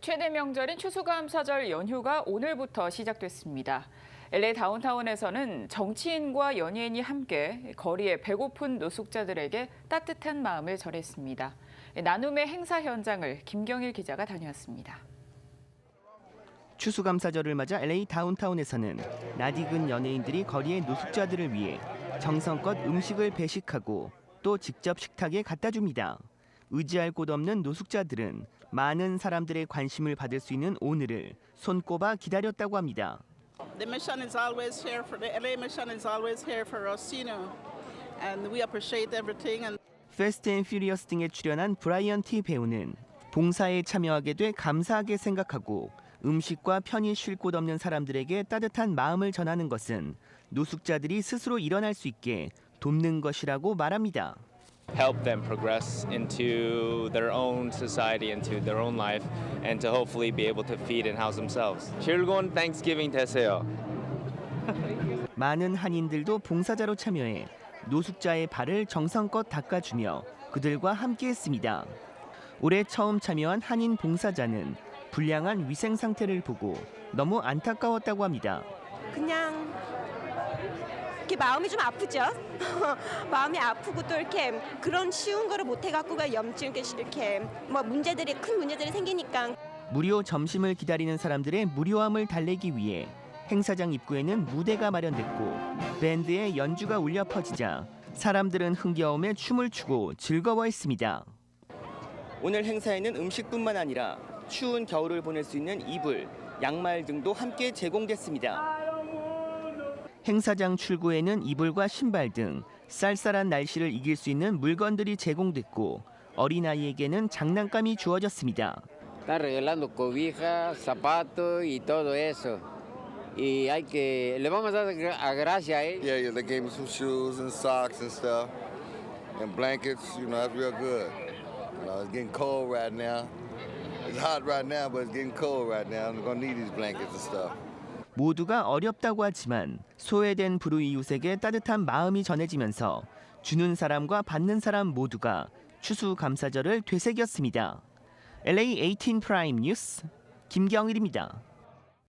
최대 명절인 추수감사절 연휴가 오늘부터 시작됐습니다. LA 다운타운에서는 정치인과 연예인이 함께 거리에 배고픈 노숙자들에게 따뜻한 마음을 전했습니다. 나눔의 행사 현장을 김경일 기자가 다녀왔습니다. 추수감사절을 맞아 LA 다운타운에서는 낯익은 연예인들이 거리의 노숙자들을 위해 정성껏 음식을 배식하고 또 직접 식탁에 갖다 줍니다. 의지할 곳 없는 노숙자들은 많은 사람들의 관심을 받을 수 있는 오늘을 손꼽아 기다렸다고 합니다. The mission is always here for the LA mission is always here for us, you know, and we appreciate everything. And 패스트 앤 퓨리어스 등에 출연한 브라이언 티 배우는 봉사에 참여하게 돼 감사하게 생각하고 음식과 편히 쉴 곳 없는 사람들에게 따뜻한 마음을 전하는 것은 노숙자들이 스스로 일어날 수 있게 돕는 것이라고 말합니다. Help them progress into their own society, into their own life, and to hopefully be able to feed and house themselves. 즐거운 Thanksgiving 되세요. 많은 한인들도 봉사자로 참여해 노숙자의 발을 정성껏 닦아주며 그들과 함께했습니다. 올해 처음 참여한 한인 봉사자는 불량한 위생 상태를 보고 너무 안타까웠다고 합니다. 그냥 이렇게 마음이 좀 아프죠. 마음이 아프고 또 이렇게 그런 쉬운 거를 못 해갖고 가 염증 이렇게 이렇게 뭐 문제들이 큰 문제들이 생기니까 무료 점심을 기다리는 사람들의 무료함을 달래기 위해 행사장 입구에는 무대가 마련됐고 밴드의 연주가 울려 퍼지자 사람들은 흥겨움에 춤을 추고 즐거워했습니다. 오늘 행사에는 음식뿐만 아니라 추운 겨울을 보낼 수 있는 이불, 양말 등도 함께 제공됐습니다. 행사장 출구에는 이불과 신발 등 쌀쌀한 날씨를 이길 수 있는 물건들이 제공됐고 어린아이에게는 장난감이 주어졌습니다. Están regalando cobijas, zapatos y todo eso. Y hay que, le vamos a dar gra- a gracia a ellos. Yeah, yeah, they gave me some shoes and socks and stuff, and blankets. You know, that's real good. You know, it's getting cold right now. It's hot right now, but it's getting cold right now. I'm gonna need these blankets and stuff. 모두가 어렵다고 하지만 소외된 불우이웃에게 따뜻한 마음이 전해지면서 주는 사람과 받는 사람 모두가 추수 감사절을 되새겼습니다. LA 18 프라임 뉴스 김경일입니다.